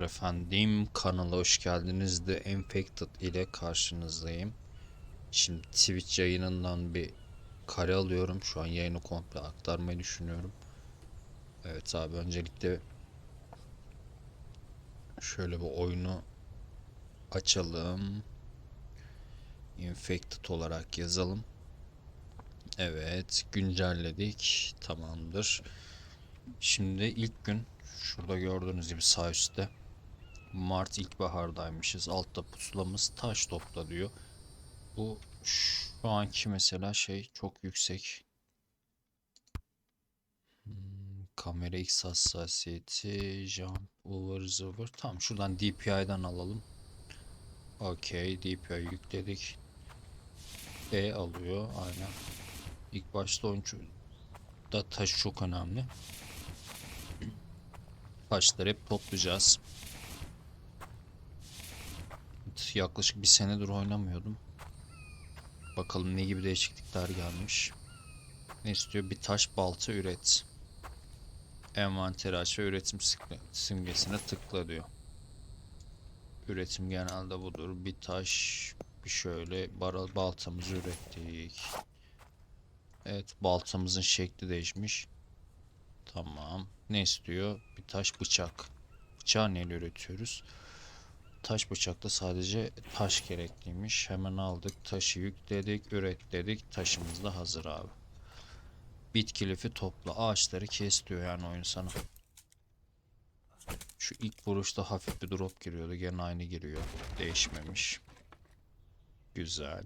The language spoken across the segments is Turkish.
Efendim kanala hoş geldiniz. The Infected ile karşınızdayım. Şimdi Twitch yayınından bir kare alıyorum. Şu an yayını komple aktarmayı düşünüyorum. Evet abi öncelikle şöyle bir oyunu açalım. Infected olarak yazalım. Evet güncelledik. Tamamdır. Şimdi ilk gün şurada gördüğünüz gibi sağ üstte Mart ilkbahardaymışız. Altta pusulamız taş topla diyor. Bu şu anki mesela şey çok yüksek. Hmm, kamera X hassasiyeti, jump over zıvır. Tamam şuradan DPI'den alalım. Okey DPI yükledik. E alıyor aynen. İlk başta oyuncu da taş çok önemli. Taşları hep toplayacağız. Yaklaşık bir senedir oynamıyordum. Bakalım ne gibi değişiklikler gelmiş. Ne istiyor? Bir taş balta üret. Envanteri aç ve üretim simgesine tıkla diyor. Üretim genelde budur. Bir taş, bir şöyle bara- baltamızı ürettik. Evet, baltamızın şekli değişmiş. Tamam. Ne istiyor? Bir taş bıçak. Bıçağı neyle üretiyoruz? Taş bıçakta sadece taş gerekliymiş. Hemen aldık. Taşı yükledik. Üret dedik. Taşımız da hazır abi. Bitki lifi topla. Ağaçları kes diyor yani oyun sana. Şu ilk vuruşta hafif bir drop giriyordu. Gene aynı giriyor. Değişmemiş. Güzel.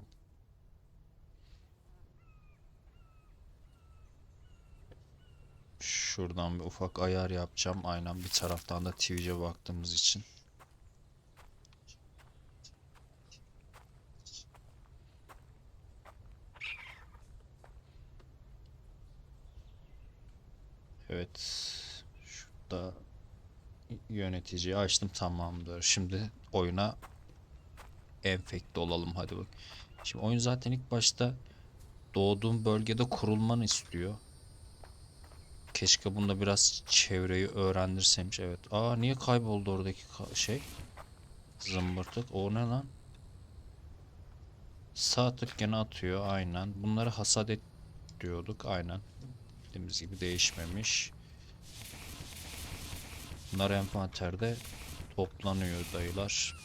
Şuradan bir ufak ayar yapacağım. Aynen bir taraftan da Twitch'e baktığımız için. Evet. Şurada yöneticiyi açtım tamamdır. Şimdi oyuna enfekte olalım hadi bak. Şimdi oyun zaten ilk başta doğduğum bölgede kurulmanı istiyor. Keşke bunda biraz çevreyi öğrendirseymiş. Evet. Aa niye kayboldu oradaki ka- şey? Zımbırtık. O ne lan? Sağ tık gene atıyor. Aynen. Bunları hasat et diyorduk. Aynen. Dediğimiz gibi değişmemiş. Bunlar envanterde toplanıyor dayılar.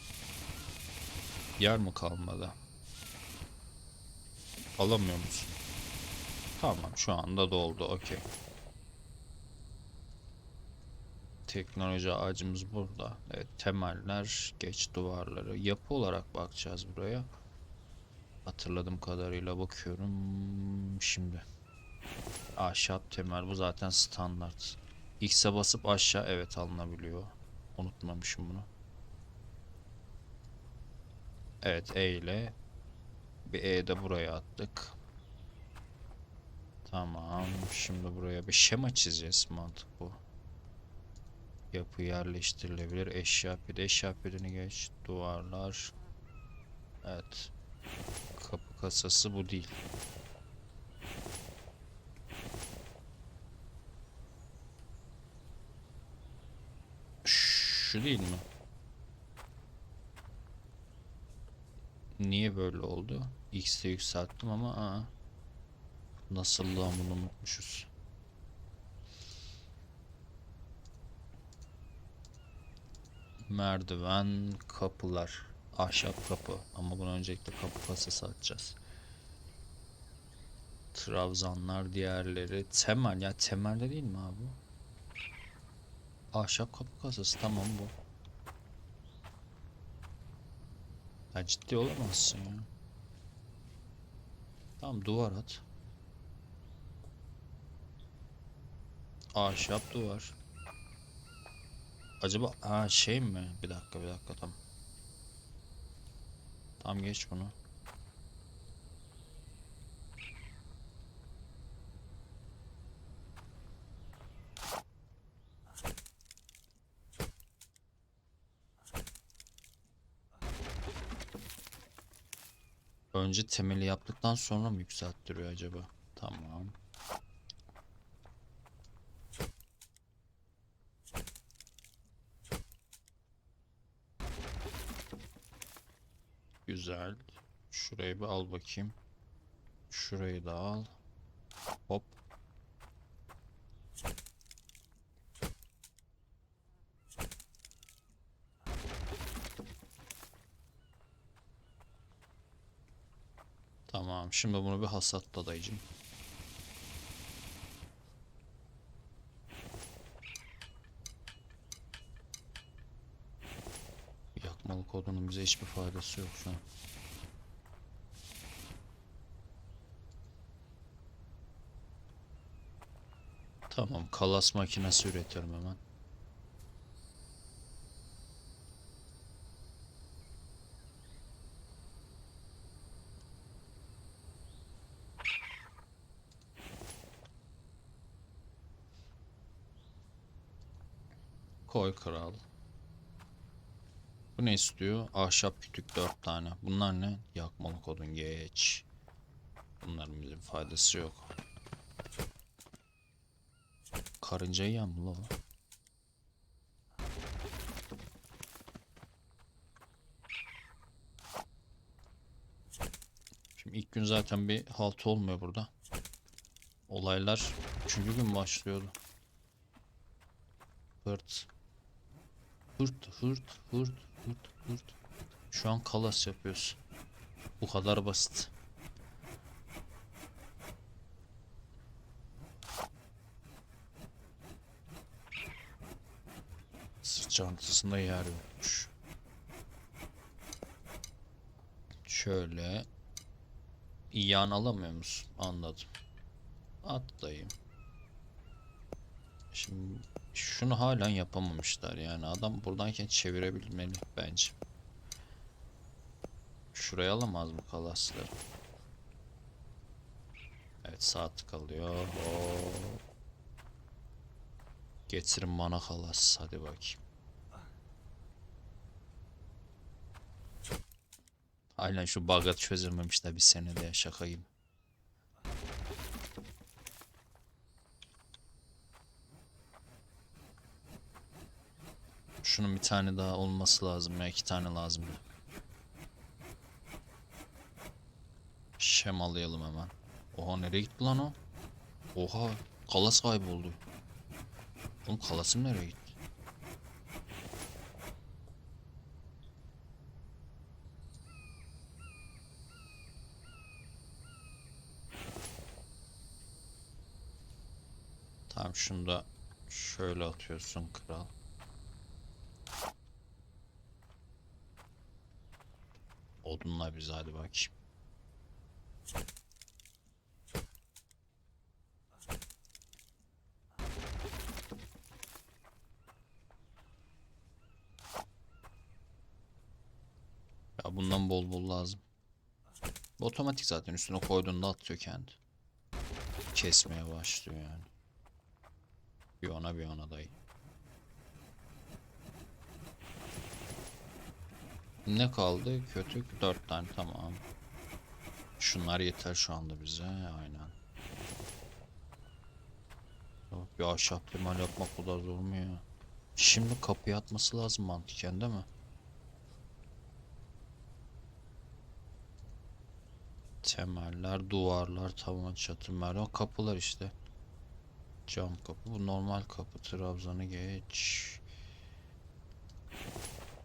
Yer mi kalmadı? Alamıyor musun? Tamam şu anda doldu. Okey. Teknoloji ağacımız burada. Evet temeller, geç duvarları. Yapı olarak bakacağız buraya. Hatırladığım kadarıyla bakıyorum. Şimdi. Ahşap temel bu zaten standart. X'e basıp aşağı evet alınabiliyor. Unutmamışım bunu. Evet E ile bir E de buraya attık. Tamam. Şimdi buraya bir şema çizeceğiz. Mantık bu. Yapı yerleştirilebilir. Eşya pide. Eşya pidini geç. Duvarlar. Evet. Kapı kasası bu değil. Şu değil mi? Niye böyle oldu? X'te yükselttim ama aa. Nasıl lan bunu unutmuşuz. Merdiven, kapılar. Ahşap kapı. Ama bunu öncelikle kapı kasası atacağız. Trabzanlar diğerleri. Temel ya temelde değil mi abi? Ahşap kapı kasası tamam bu. Ya ciddi olamazsın ya. Tamam duvar at. Ahşap duvar. Acaba ha şey mi? Bir dakika bir dakika tamam. Tamam geç bunu. Önce temeli yaptıktan sonra mı yükselttiriyor acaba? Tamam. Güzel. Şurayı bir al bakayım. Şurayı da al. Tamam. Şimdi bunu bir hasatla dayıcım. Yakmalı kodunun bize hiçbir faydası yok şu an. Tamam, kalas makinesi üretiyorum hemen. Koy kral. Bu ne istiyor? Ahşap kütük 4 tane. Bunlar ne? Yakmalı kodun geç. Bunların bize bir faydası yok. Karınca yiyen mi? Şimdi ilk gün zaten bir halt olmuyor burada. Olaylar üçüncü gün başlıyordu. Hırt. Hırt, hırt, hırt, hırt, hırt. Şu an kalas yapıyoruz. Bu kadar basit. Sırt çantasında yer yokmuş. Şöyle. İyan alamıyor musun? Anladım. Atlayayım. Şimdi şunu halen yapamamışlar yani. Adam buradayken çevirebilmeli bence. Şuraya alamaz mı kalasları? Evet saat kalıyor. Hop. Getirin bana kalas. Hadi bakayım. Aynen şu bug'ı çözülmemiş de bir senede şaka gibi. Şunun bir tane daha olması lazım ya iki tane lazım. Şemalayalım hemen. Oha nereye gitti lan o? Oha kalas kayboldu. Oğlum kalasım nereye gitti? Tamam şunu da şöyle atıyorsun kral. Odunla biz hadi bakayım. Ya bundan bol bol lazım. Bu otomatik zaten üstüne koyduğunda atıyor kendi. Kesmeye başlıyor yani. Bir ona bir ona dayı. Ne kaldı? Kötü 4 tane tamam. Şunlar yeter şu anda bize. Aynen. Yok, Bir ahşap limal yapmak o da zor mu ya? Şimdi kapıya atması lazım mantıken değil mi? Temeller, duvarlar, tavan, çatı, merdiven, kapılar işte. Cam kapı. Bu normal kapı. Trabzan'ı geç.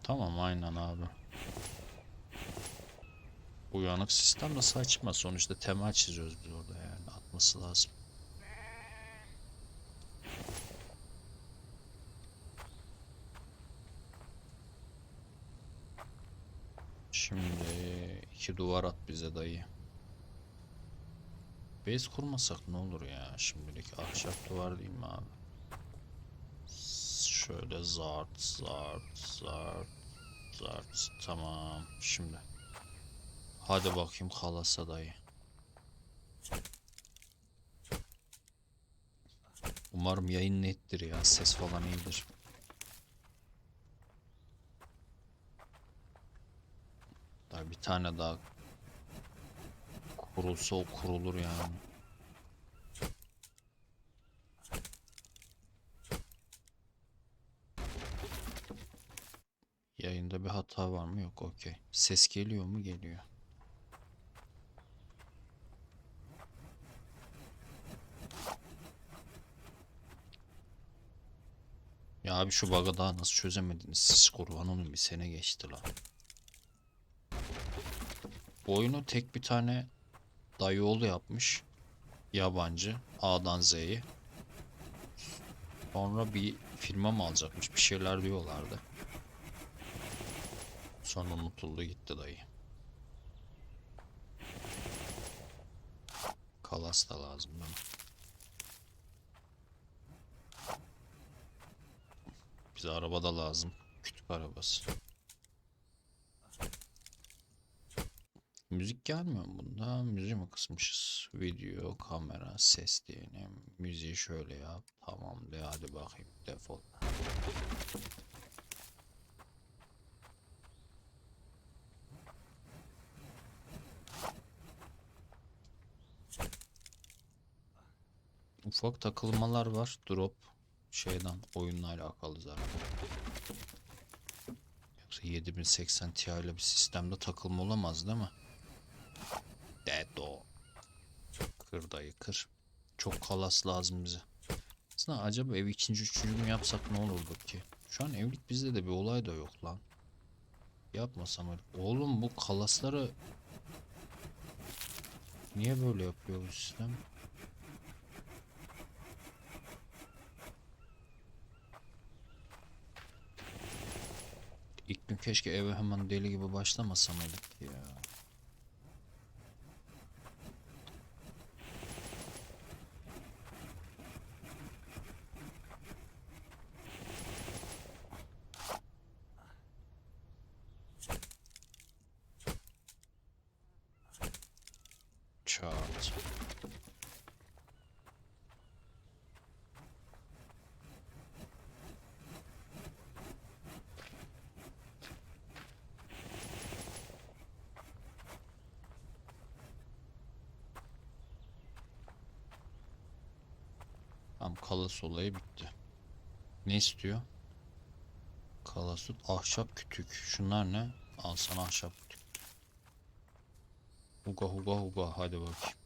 Tamam aynen abi. Uyanık sistem de saçma. Sonuçta temel çiziyoruz biz orada yani. Atması lazım. Şimdi iki duvar at bize dayı. Base kurmasak ne olur ya şimdilik ahşap duvar değil mi abi? Şöyle zart zart zart zart tamam şimdi. Hadi bakayım kalasa dayı. Umarım yayın nettir ya ses falan iyidir. Daha bir tane daha kurulsa o kurulur yani. Yayında bir hata var mı? Yok. Okey. Ses geliyor mu? Geliyor. Ya abi şu bug'ı daha nasıl çözemediniz? Siz kurban olun bir sene geçti lan. Bu oyunu tek bir tane dayıoğlu yapmış. Yabancı. A'dan Z'yi. Sonra bir firma mı alacakmış? Bir şeyler diyorlardı. Sonra unutuldu gitti dayı. Kalas da lazım değil Bize araba da lazım. Kütük arabası. Müzik gelmiyor mu bunda? Müziği mi kısmışız? Video, kamera, ses diyelim. Müziği şöyle yap. Tamam de hadi bakayım. Defol. Ufak takılmalar var. Drop şeyden oyunla alakalı zaten. Yoksa 7080 Ti ile bir sistemde takılma olamaz değil mi? Dedo. Kır dayı kır. Çok kalas lazım bize. Aslında acaba ev ikinci üçüncü mü yapsak ne olurdu ki? Şu an evlilik bizde de bir olay da yok lan. Yapmasam öyle. Oğlum bu kalasları niye böyle yapıyor bu sistem? İlk gün keşke eve hemen deli gibi başlamasamaydık ya. Çat. Tamam kalas olayı bitti. Ne istiyor? Kalasut ahşap kütük. Şunlar ne? Al sana ahşap kütük. Huga huga huga hadi bakayım.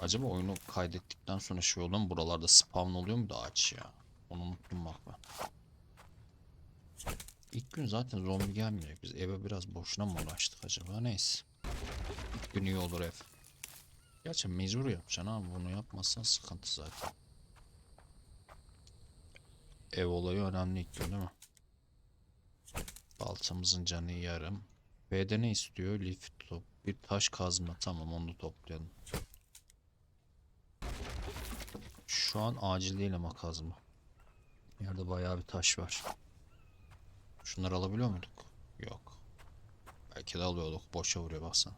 Acaba oyunu kaydettikten sonra şey oluyor mu? Buralarda spawn oluyor mu da aç ya? Onu unuttum gün zaten zombi gelmeyecek. Biz eve biraz boşuna mı uğraştık acaba? Neyse. İlk gün iyi olur ev. Gerçi mecbur yapacaksın abi. Bunu yapmazsan sıkıntı zaten. Ev olayı önemli ilk gün değil mi? Baltamızın canı yarım. B'de ne istiyor? Lif top. Bir taş kazma. Tamam onu toplayalım. Şu an acil değil ama kazma. Yerde bayağı bir taş var. Şunları alabiliyor muyduk? Yok. Belki de alıyorduk. Boşa vuruyor baksana.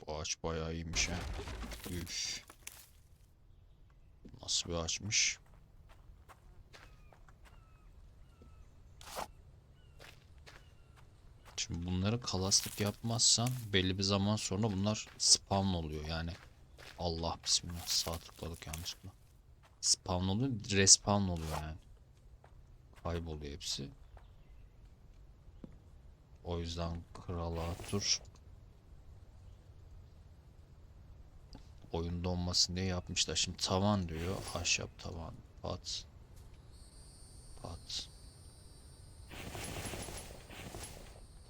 Bu ağaç bayağı iyiymiş ha. Üf. Nasıl bir ağaçmış? Şimdi bunları kalaslık yapmazsan belli bir zaman sonra bunlar spawn oluyor yani. Allah bismillah sağ tıkladık yanlışlıkla. Spawn oluyor, respawn oluyor yani. Kayboluyor hepsi. O yüzden krala tur. Oyun donmasın diye yapmışlar. Şimdi tavan diyor. Ahşap tavan. Pat. Pat.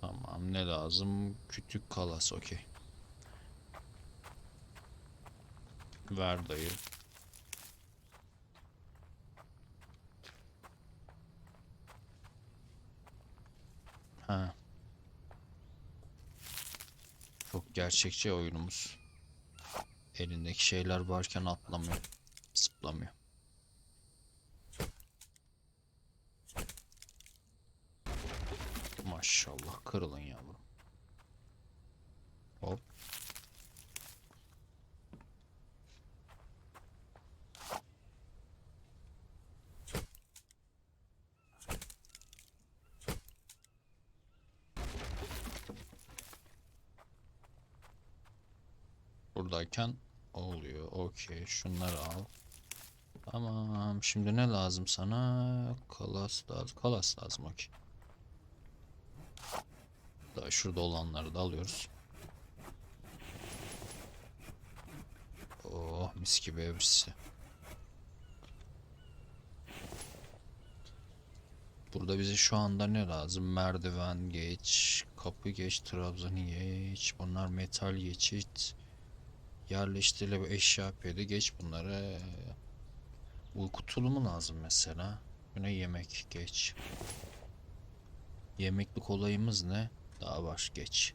Tamam ne lazım? Kütük kalas okey. Ver dayı. Ha. Çok gerçekçi oyunumuz. Elindeki şeyler varken atlamıyor. Zıplamıyor. Maşallah kırılın yavrum. Okey. Şunları al. Tamam. Şimdi ne lazım sana? Kalas lazım. Kalas lazım. Okey. Daha şurada olanları da alıyoruz. Oh mis gibi hepsi. Burada bize şu anda ne lazım? Merdiven geç, kapı geç, trabzanı geç. Bunlar metal geçit. Yerleştirilebilir eşya pedi geç bunları. Uyku tulumu lazım mesela. Buna yemek geç. Yemeklik olayımız ne? Daha var geç.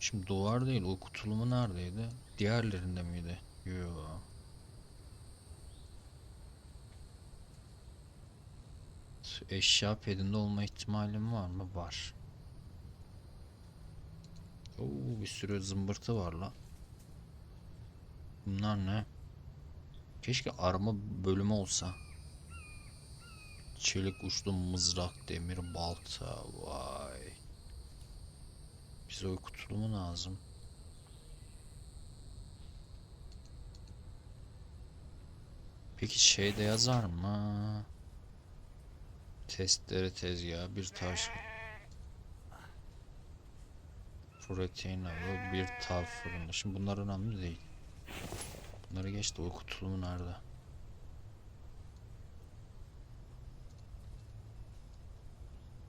Şimdi duvar değil uyku tulumu neredeydi? Diğerlerinde miydi? Yo. Eşya pedinde olma ihtimalim var mı? Var. Oo, bir sürü zımbırtı var la. Bunlar ne? Keşke arma bölümü olsa. Çelik uçlu mızrak, demir balta. Vay. Bize uyku tulumu lazım. Peki şeyde yazar mı? Testere tezgahı bir taş. Protein avı bir tav fırını. Şimdi bunlar önemli değil. Bunları geçti. Uyku tulumu nerede?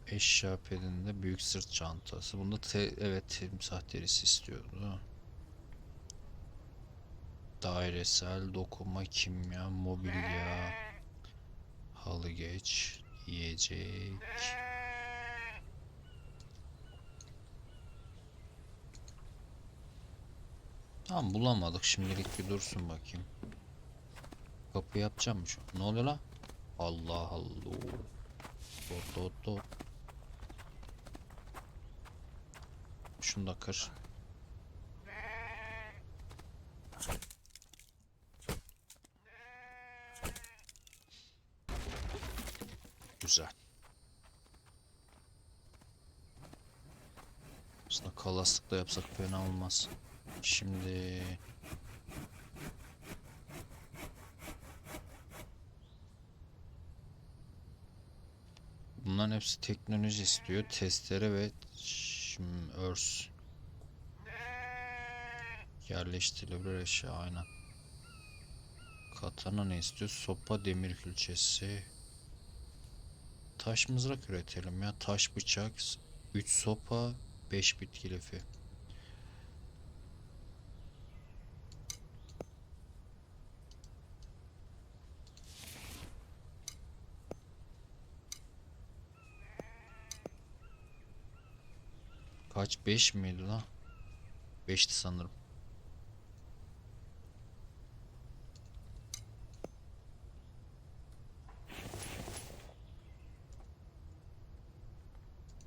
Eşya pedinde büyük sırt çantası. Bunda te evet timsah derisi istiyordu. Dairesel dokuma kimya mobilya halı geç yiyecek. Tamam bulamadık. Şimdilik bir dursun bakayım. Kapı yapacağım mı şu Ne oluyor la? Allah Allah. Dot dot dot Şunu da kır Güzel. Aslında kalaslık da yapsak fena olmaz. Şimdi Bunların hepsi teknoloji istiyor. Testere ve şimdi örs. Yerleştirilebilir eşya aynen. Katana ne istiyor? Sopa demir külçesi. Taş mızrak üretelim ya. Taş bıçak, 3 sopa, 5 bitki lifi. Kaç? 5 miydi lan? 5'ti sanırım.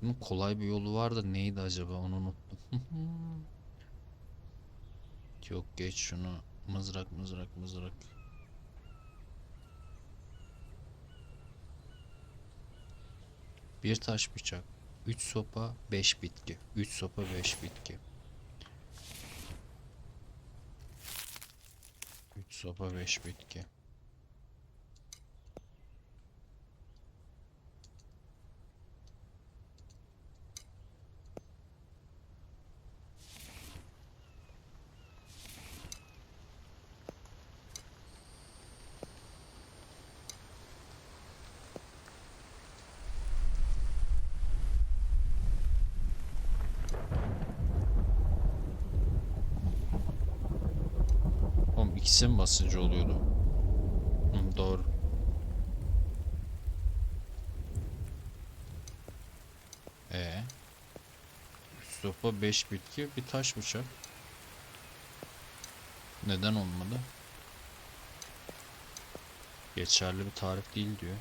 Bunun kolay bir yolu var da neydi acaba onu unuttum. Yok geç şunu. Mızrak mızrak mızrak. Bir taş bıçak. 3 sopa 5 bitki. 3 sopa 5 bitki. 3 sopa 5 bitki. Oğlum ikisi mi basıncı oluyordu? Hı, doğru. Ee, sopa 5 bitki bir taş bıçak. Neden olmadı? Geçerli bir tarif değil diyor.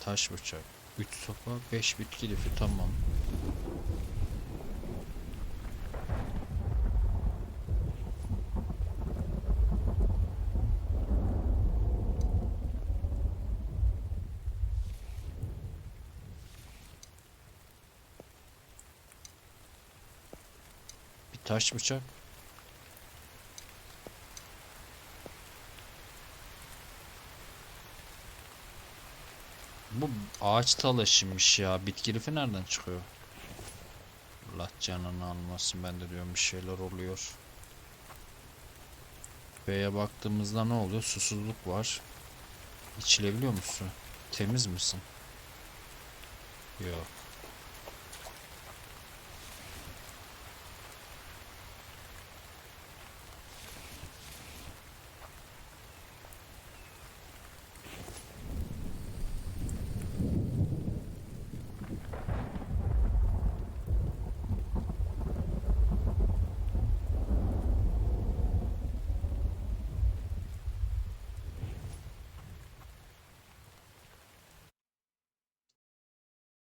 Taş bıçak. 3 sopa, 5 bitki lifi tamam. Bir taş bıçak Bu ağaç talaşıymış ya. Bitki nereden çıkıyor? Allah canını almasın. Ben de diyorum bir şeyler oluyor. B'ye baktığımızda ne oluyor? Susuzluk var. İçilebiliyor musun? Temiz misin? Yok.